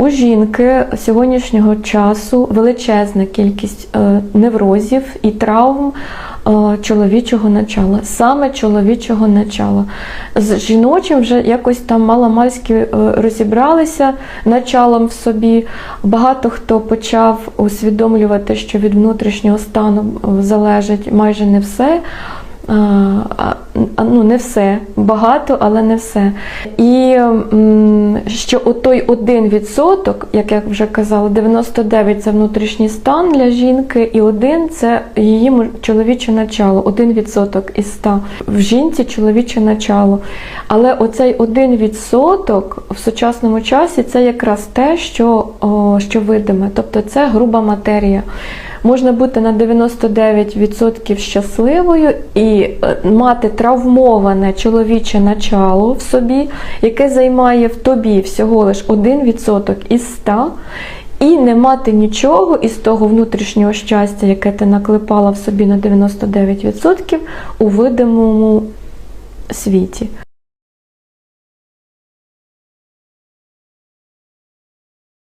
У жінки сьогоднішнього часу величезна кількість е, неврозів і травм е, чоловічого начала, саме чоловічого начала. З жіночим вже якось там маломальськи е, розібралися началом в собі. Багато хто почав усвідомлювати, що від внутрішнього стану залежить майже не все. Ну, не все, багато, але не все. І що отой один відсоток, як я вже казала, 99 це внутрішній стан для жінки, і один це її чоловіче начало, один відсоток із 100. В жінці чоловіче начало. Але оцей один відсоток в сучасному часі це якраз те, що, що видиме, тобто це груба матерія. Можна бути на 99% щасливою і е, мати травмоване чоловіче начало в собі, яке займає в тобі всього лиш 1% із 100, і не мати нічого із того внутрішнього щастя, яке ти наклепала в собі на 99% у видимому світі.